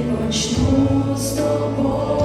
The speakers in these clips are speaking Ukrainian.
почну з тобою.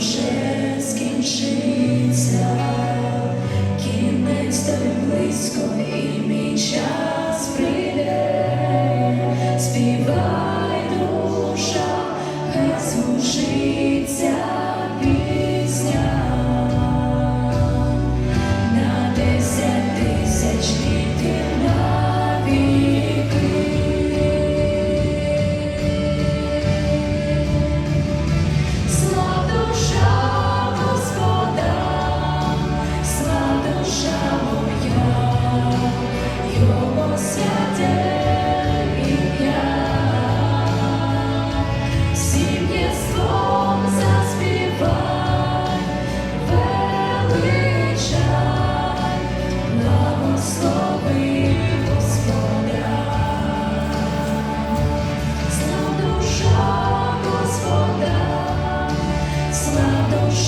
вже скінчив.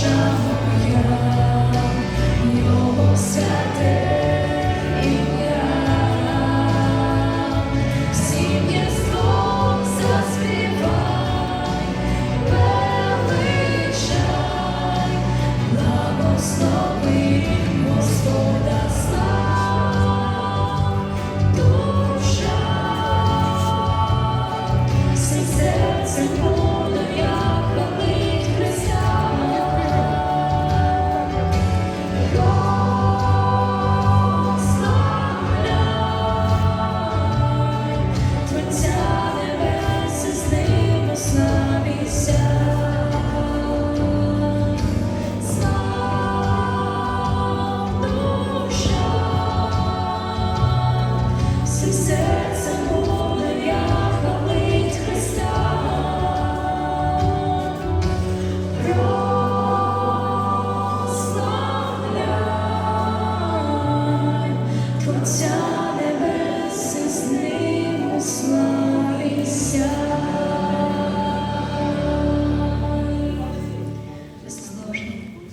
shower you.